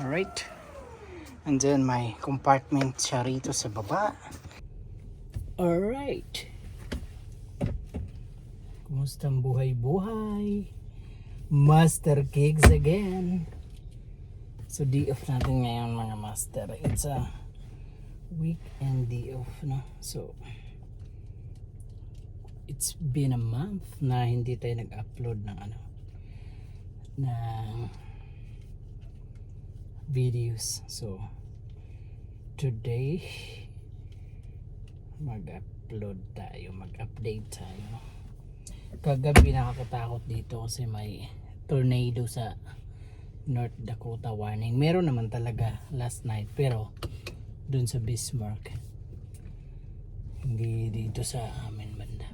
Alright. And then may compartment siya rito sa baba. Alright. Kumusta ang buhay-buhay? Master Cakes again. So day off natin ngayon mga master. It's a weekend day off no. So it's been a month na hindi tayo nag-upload ng ano ng videos. So today mag-upload tayo, mag-update tayo. no? Kagabi nakakatakot dito kasi may tornado sa North Dakota warning. Meron naman talaga last night pero dun sa Bismarck. Hindi dito sa amin banda.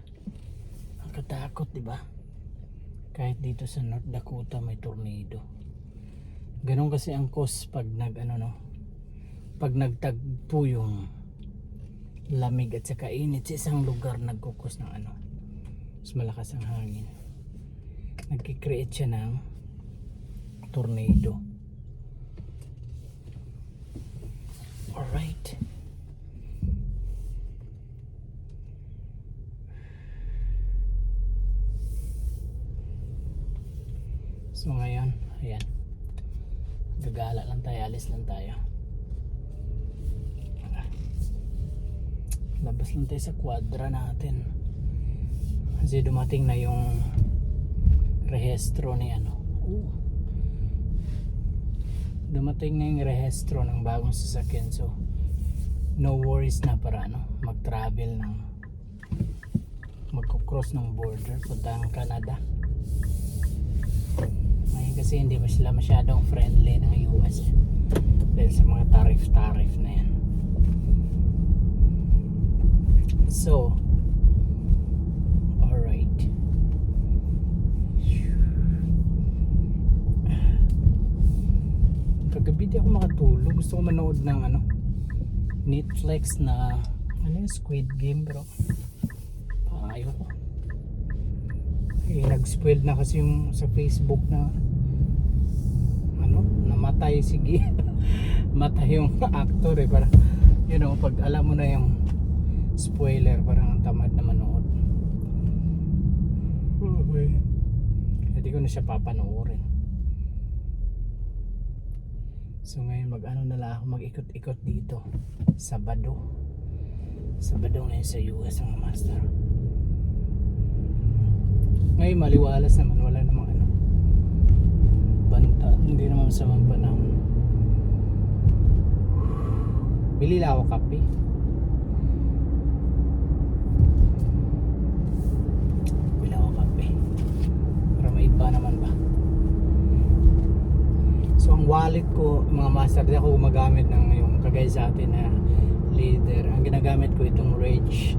Nakakatakot, di ba? Kahit dito sa North Dakota may tornado. Ganon kasi ang cause pag nag ano no, pag nagtagpo yung lamig at saka init sa isang lugar nagkukos ng ano mas malakas ang hangin. Nagkikreate siya ng tornado. Alright. So ngayon ayan gagala lang tayo alis lang tayo. Labas lang tayo sa kwadra natin. Kasi dumating na yung rehestro ni ano. Dumating na yung rehestro ng bagong sasakyan. So no worries na para ano mag travel ng magkocross ng border punta ng Canada kasi hindi ba sila masyadong friendly ng US eh. dahil sa mga tariff na yan So, alright. Kagabi di ako makatulog. Gusto ko manood ng ano, Netflix na ano yung Squid Game pero parang ayoko. Eh, nag-spoiled na kasi yung sa Facebook na namatay sige. Matay yung actor eh. Para, you know, pag alam mo na yung spoiler parang ang tamad na manood okay. hindi ko na siya papanoorin so ngayon mag ano na lang ako mag ikot ikot dito Sabado Sabado ngayon sa US ang master ngayon maliwalas naman wala namang banta hindi naman sa mga panahon bili lang ako kape Bila ako kape. Para may iba naman ba. So ang wallet ko, mga master, di ako gumagamit ng yung kagaya sa atin na leader. Ang ginagamit ko itong Rage.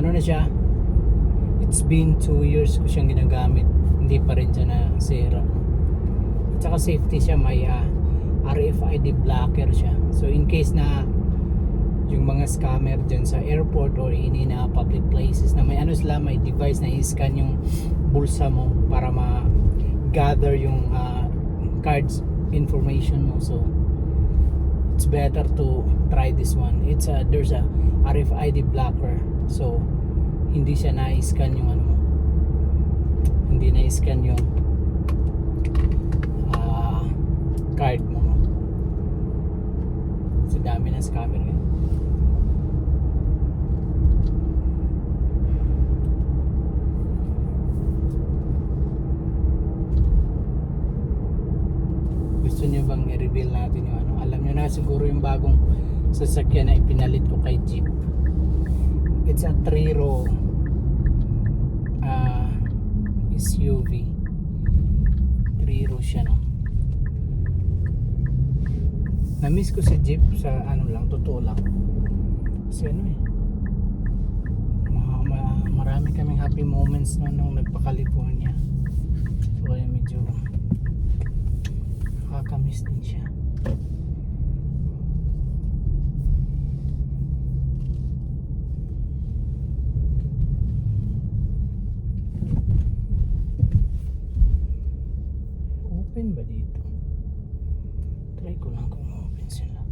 Ano na siya? It's been 2 years ko siyang ginagamit. Hindi pa rin siya na sira. At saka safety siya, may ah, RFID blocker siya. So in case na yung mga scammer dyan sa airport or any na public places na may ano sila, may device na i-scan yung bulsa mo para ma-gather yung ah, cards information mo. So, it's better to try this one. It's a, there's a RFID blocker. So, hindi siya na-scan yung ano. Hindi na-scan yung ah, card mo. Sa dami ng scammer ngayon. gusto niyo bang i-reveal natin yung ano alam niyo na siguro yung bagong sasakyan na ipinalit ko kay Jeep it's a 3 row ah, SUV 3 row siya no na-miss ko si Jeep sa ano lang totoo lang. Kasi ano eh ma- ma- marami kaming happy moments no, nung nagpa-California so kaya medyo nakakamiss din siya open ba dito Try ko lang kung open sila.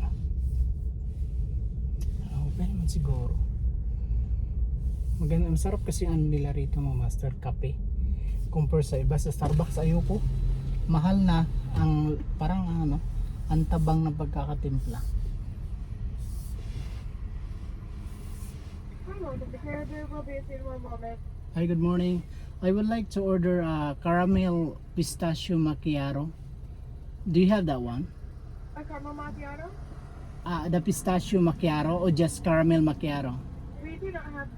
Ah, Open naman siguro. Maganda, masarap kasi ang nila rito mga master kape. Compare sa iba sa Starbucks ayoko. Mahal na ang parang ano, ang tabang ng pagkakatimpla. Hi, moment. Hi, good morning. I would like to order a caramel pistachio macchiato. Do you have that one? A caramel macchiato? Ah, the pistachio macchiato or just caramel macchiato? We do not have.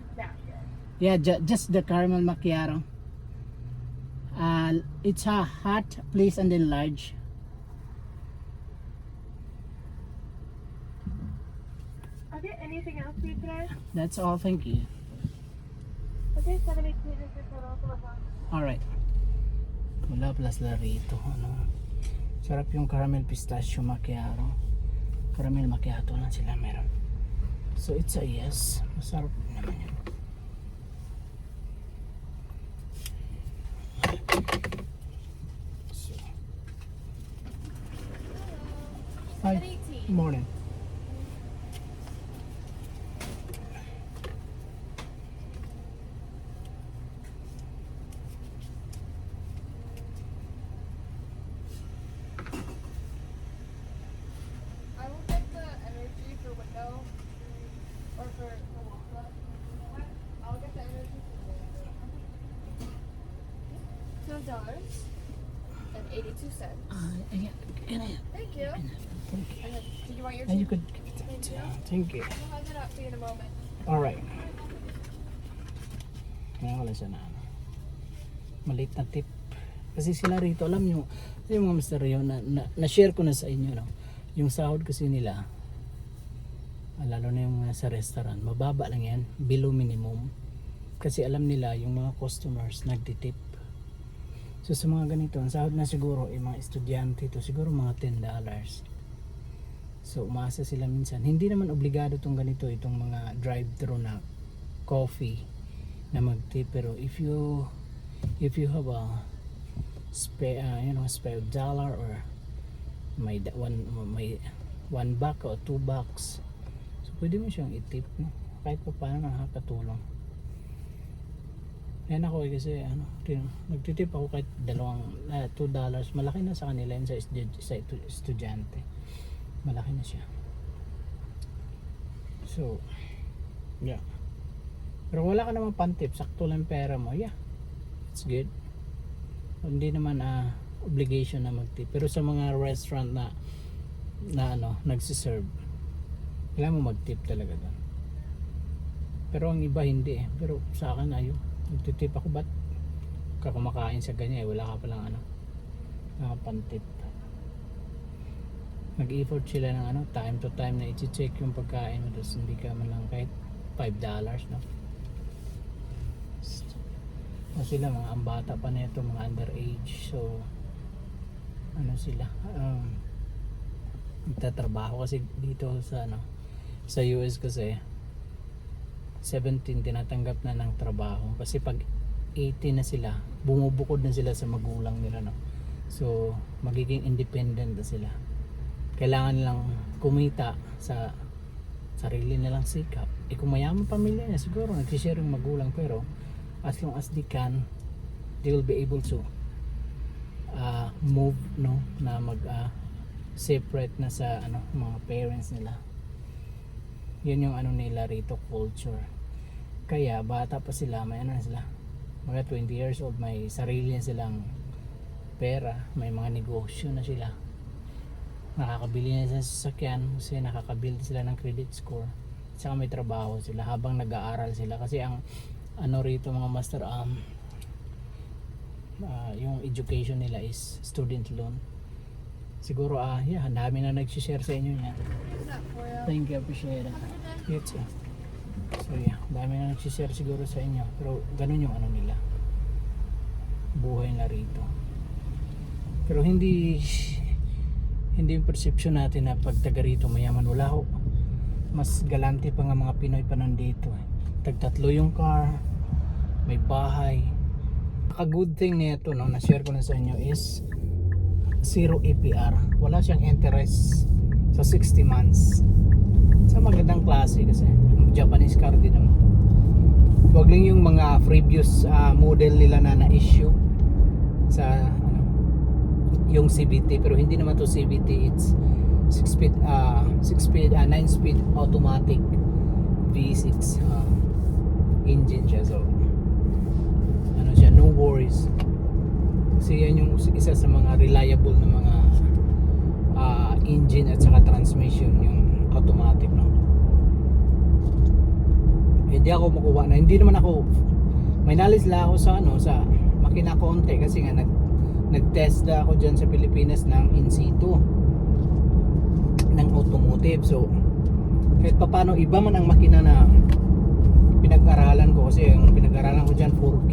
Yeah, ju- just the caramel macchiato. Uh, it's a hot, please, and then large. Okay, anything else for you today? That's all. Thank you. Okay, 718 is your total for one. Alright. Wala plus la rito. Ano. Sarap yung caramel pistachio macchiato. Caramel macchiato lang sila meron. So it's a yes. Masarap naman yun. So. Hi. Morning. I will get the energy for window or for And. Uh, can I, Thank you. thank you. And then, did you want your And you could give it that. too. Thank you. I'll have it up for you in a moment. Alright. Kaya wala siya na ano. Maliit na tip. Kasi sila rito, alam nyo, yung mga mister yun, na, na, na-share ko na sa inyo, no? Yung sahod kasi nila, ah, lalo na yung mga sa restaurant, mababa lang yan, below minimum. Kasi alam nila, yung mga customers, nagtitip. So sa mga ganito, ang sahod na siguro, yung mga estudyante to, siguro mga $10. So umasa sila minsan. Hindi naman obligado tong ganito itong mga drive-thru na coffee na mag-tip pero if you if you have a spare uh, you know spare dollar or may one may one buck or two bucks so pwede mo siyang i-tip no kahit pa paano nakakatulong yan ako eh, kasi ano nagtitip ako kahit dalawang uh, dollars. Malaki na sa kanila yun sa, sa estu- estudyante. Malaki na siya. So yeah. Pero wala ka naman pantip sakto lang pera mo. Yeah. It's good. Hindi naman ah obligation na magtip. Pero sa mga restaurant na na ano nagsiserve kailangan mo magtip talaga doon. Pero ang iba hindi eh. Pero sa akin ayo nagtitip ako ba't kakumakain sa ganyan? Eh wala ka palang ano uh, pantip nag-effort sila ng ano, time to time na i-check yung pagkain mo tapos hindi ka man lang kahit 5 dollars no? O sila mga ang bata pa na ito mga underage so ano sila um, nagtatrabaho kasi dito sa ano sa US kasi 17 tinatanggap na ng trabaho. Kasi pag 18 na sila bumubukod na sila sa magulang nila no? So magiging independent na sila. Kailangan lang kumita sa sarili nilang sikap. Eh kung mayaman pamilya niya siguro nagsishare yung magulang. Pero as long as they can they will be able to uh, move no? Na mag uh, separate na sa ano mga parents nila yun yung ano nila rito culture. Kaya bata pa sila may ano sila mga 20 years old may sarili na silang pera may mga negosyo na sila. Nakakabili na sila sa sasakyan kasi nakakabuild sila ng credit score. Saka may trabaho sila habang nag-aaral sila. Kasi ang ano rito mga master um ah, yung education nila is student loan siguro ah yeah ang dami na nag-share sa inyo yan What's that for you? thank you appreciate it. Too so yeah dami na nag-share siguro sa inyo. Pero ganun yung ano nila. Buhay na rito. Pero hindi hindi yung perception natin na pag taga rito mayaman wala ho. Mas galante pa nga mga Pinoy pa nandito. Tagtatlo yung car may bahay. A good thing nito no na share ko na sa inyo is zero APR wala siyang interest sa 60 months. Sa magandang klase kasi. Japanese car din naman. Wag lang yung mga previous ah, model nila na na-issue sa ano yung CVT pero hindi naman to CVT it's 6 speed uh 6 speed uh, 9 speed automatic V6 uh, engine siya. So ano siya no worries kasi yan yung isa sa mga reliable na mga ah, engine at saka transmission yung automatic no? Hindi ako makuha na hindi naman ako may knowledge lang ako sa ano sa makina konti kasi nga nag nag-test na ako dyan sa Pilipinas ng in situ ng automotive. So kahit pa paano iba man ang makina na pinag-aralan ko kasi yung pinag-aralan ko dyan 4K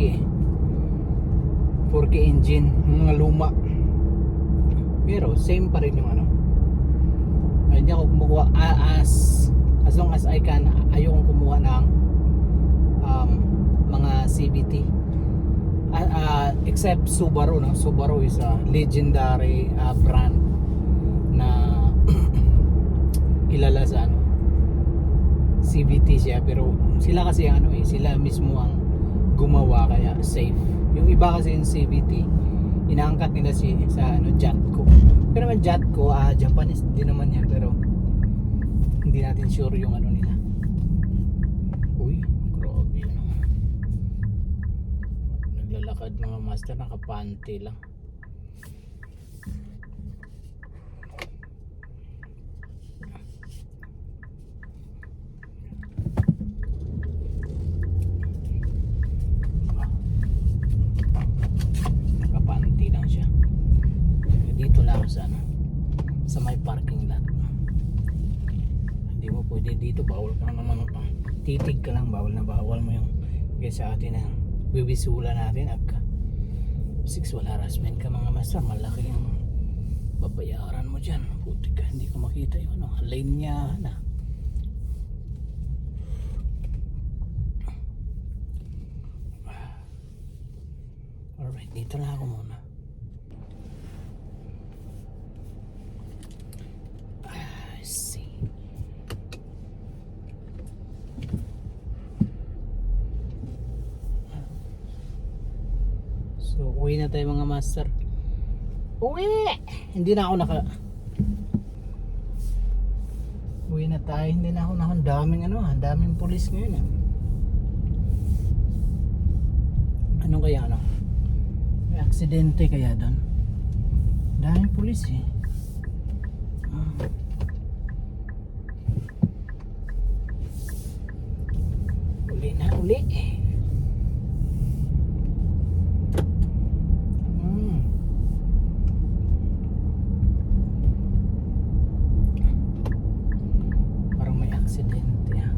4K engine mga luma. Pero same pa rin yung ano. Hindi ako kumukuha. As as long as I can ayokong kumuha ng um, mga CVT Ah, ah, except Subaru no? Subaru is a legendary ah, brand na kilala sa ano CVT siya. Pero sila kasi ano eh sila mismo ang gumawa kaya safe yung iba kasi yung CVT inaangkat nila si sa ano Jatco. Pero naman Jatco ah Japanese din naman yan pero hindi natin sure yung ano nila. Uy grabe. Naglalakad mga master nakapante lang nakapanti lang siya lang ako sa ano sa may parking lot. Hindi mo pwede dito bawal ka naman ah, titig ka lang bawal na bawal mo yung kaya sa atin na wiwisula natin at sexual harassment ka mga master malaki yung babayaran mo dyan. Puti ka hindi ko makita yung ano lane niya na. Alright dito na ako muna I see So, uwi na tayo mga master. Uwi! Hindi na ako naka... Uwi na tayo. Hindi na ako naka... Ang daming ano, ang daming pulis ngayon. Eh. Anong kaya ano? May aksidente kaya doon? Daming pulis eh. Ah. Uli na, uli. Hmm. Parang may aksidente ah.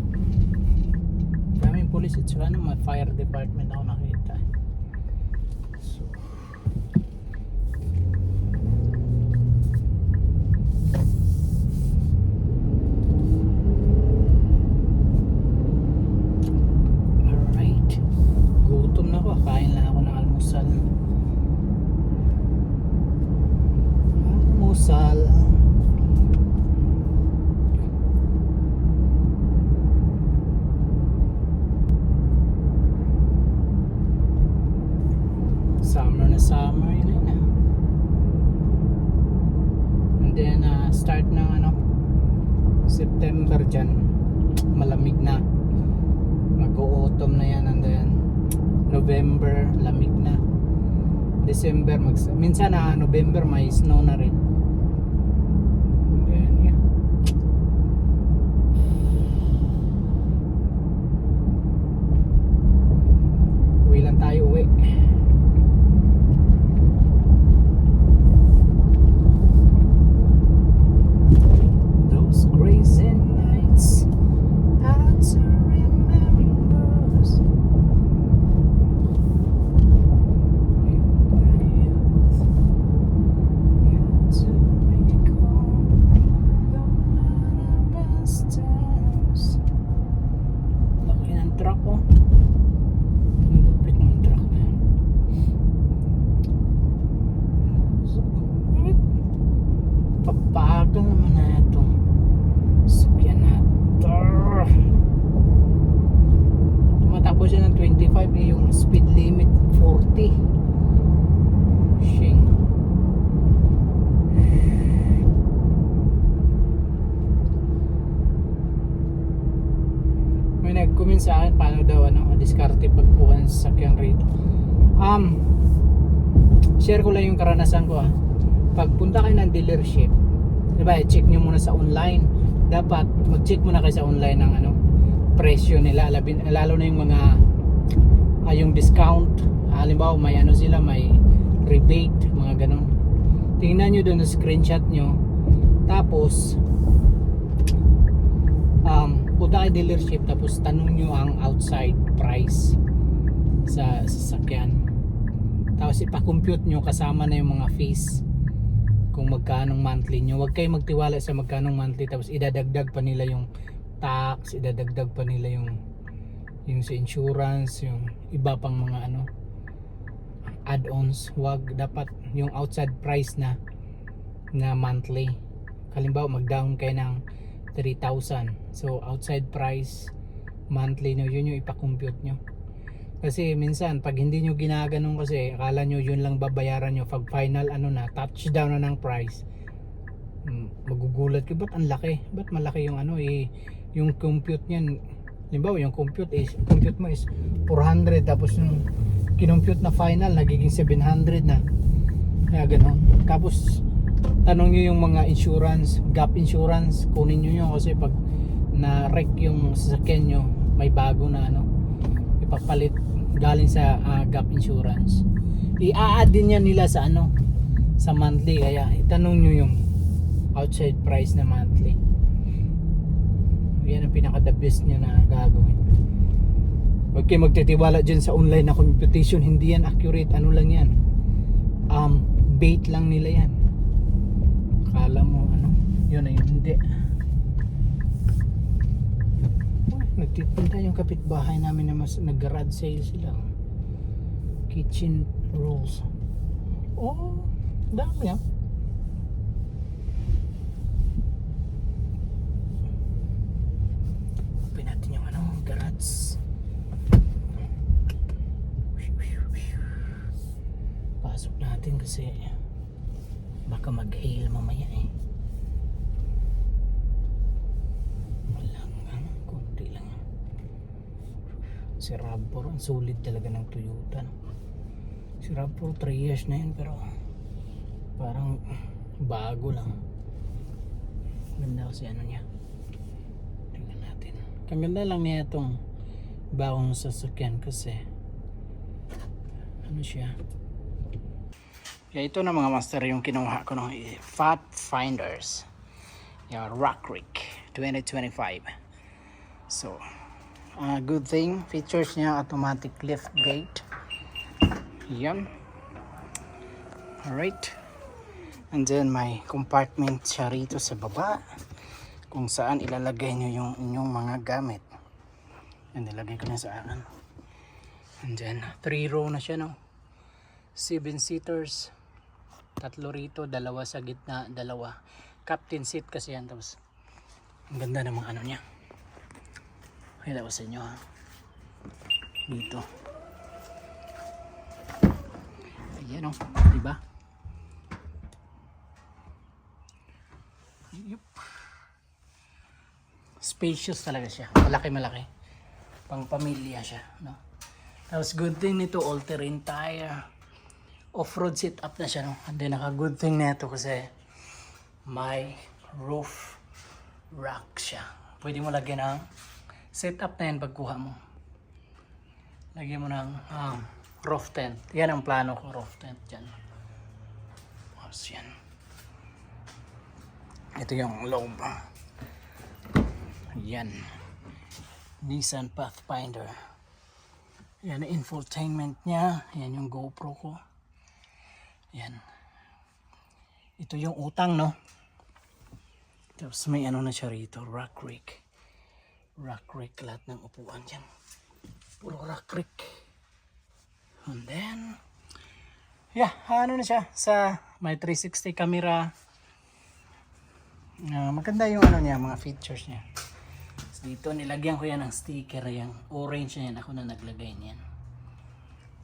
At saka ano, may fire department ako nakita. So, Alright. Gutom na ako. Kain lang ako ng almusal. Almusal. Summer yun na. And then uh, start ng ano September dyan. Malamig na. Mag-autumn na yan and then November lamig na. December mag minsan na November may snow na rin and then yeah uwi lang tayo uwi those crazy nights had to remember us. In my youth, had to mag-comment sa akin paano daw ano, diskarte pagkuha ng sasakyan rito. Um, share ko lang yung karanasan ko ah. Pagpunta kayo ng dealership, di ba, check nyo muna sa online. Dapat mag-check muna kayo sa online ng ano, presyo nila. Labin, lalo na yung mga ah, yung discount. Halimbawa, may ano sila, may rebate, mga ganun. Tingnan nyo doon na screenshot nyo. Tapos, punta kayo dealership tapos tanong nyo ang outside price sa sasakyan. Tapos ipa-compute nyo kasama na yung mga fees kung magkanong monthly nyo. Huwag kayo magtiwala sa magkanong monthly tapos idadagdag pa nila yung tax idadagdag pa nila yung yung sa insurance yung iba pang mga ano add-ons. Wag dapat yung outside price na na monthly. Kalimbawa mag-down kayo ng 3,000 so outside price monthly nyo yun yung ipakompute nyo. Kasi minsan pag hindi nyo ginaganon kasi akala nyo yun lang babayaran nyo. Pag final ano na touchdown na ng price mm, magugulat ka ba't ang laki? Ba't malaki yung ano eh yung compute nyan limbawa yung compute is compute mo is 400 tapos yung kinompute na final nagiging 700 na. Kaya ganon tapos tanong nyo yung mga insurance gap insurance kunin nyo yun kasi pag na wreck yung sasakyan nyo may bago na ano ipapalit galing sa ah, gap insurance. I-add din yan nila sa ano sa monthly. Kaya itanong nyo yung outside price na monthly. Yan ang pinaka the best nyo na gagawin. Huwag kayo magtitiwala dyan sa online na computation. Hindi yan accurate. Ano lang yan? Um, bait lang nila yan yun na yun, hindi. Uy, nagtitinda yung kapitbahay namin na mas nag-garage sale sila. Kitchen rolls. Oh, dami ah. Open yung ano, garage. Pasok natin kasi baka mag-hail mamaya eh walang ano, konti lang si RAV4 ang sulit talaga ng Toyota no? si RAV4 3 years na yun pero parang bago lang ganda kasi ano niya tingnan natin ang ganda lang niya itong bagong sasakyan kasi ano siya kaya ito na mga master yung kinuha ko ng Fat Finders. Yung Rock Creek 2025. So, uh, good thing, features niya automatic lift gate. Yan. Alright. And then may compartment siya rito sa baba kung saan ilalagay nyo yung inyong mga gamit. And nilagay ko na sa akin. And then, 3 row na siya no. 7 seaters tatlo rito, dalawa sa gitna, dalawa. Captain seat kasi yan. Tapos, ang ganda ng mga ano niya. Kaya ko sa inyo ha. Dito. Ayan o. Diba? Yup. Spacious talaga siya. Malaki malaki. Pang pamilya siya. No? Tapos good thing nito, all-terrain tire off-road setup na siya no. And then naka good thing na ito kasi may roof rack siya. Pwede mo lagyan ng setup na yan pagkuha mo. Lagyan mo ng um, roof tent. Yan ang plano ko, roof tent dyan. Tapos yan. Ito yung loob. Yan. Nissan Pathfinder. Yan ang infotainment niya. Yan yung GoPro ko. Yan. Ito yung utang, no? Tapos may ano na siya rito, rock creek. Rock creek, lahat ng upuan dyan. Puro rock creek. And then, yeah, ano na siya, sa may 360 camera. Ah, maganda yung ano niya, mga features niya. Tapos dito, nilagyan ko yan ng sticker, yung orange na yan, ako na naglagay niyan.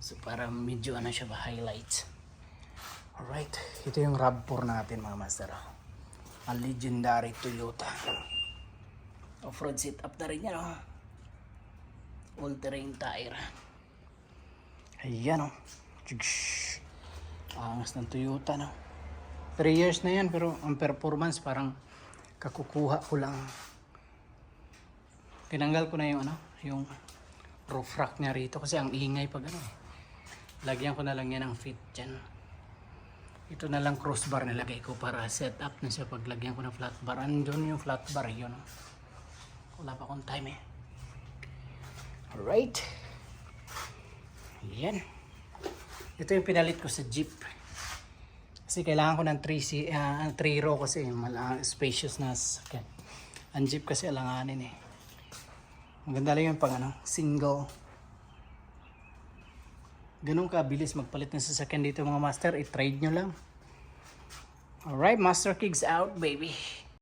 So, para medyo ano siya ba, highlights. Alright, ito yung RAV4 natin mga master. Ang legendary Toyota. Off-road setup na rin yan oh. all-terrain tire. Ayan o. Tsigsh. Angas ng Toyota no. 3 years na yan pero ang performance parang kakukuha ko lang. Tinanggal ko na yung ano, yung roof rack niya rito kasi ang ingay pag ano. Lagyan ko na lang yan ng fit dyan. Ito na lang crossbar nilagay ko para set up na siya paglagyan ko ng flat bar. Andun yung flat bar yun. Wala pa akong time eh. Alright. Yan. Ito yung pinalit ko sa Jeep. Kasi kailangan ko ng 3 uh, 3 row kasi mala spacious na sakyan. Ang Jeep kasi alanganin eh. Maganda lang yung pang ano, single. Ganun kabilis magpalit ng sasakyan dito mga master. I-trade nyo lang. Alright, Master Kicks out, baby.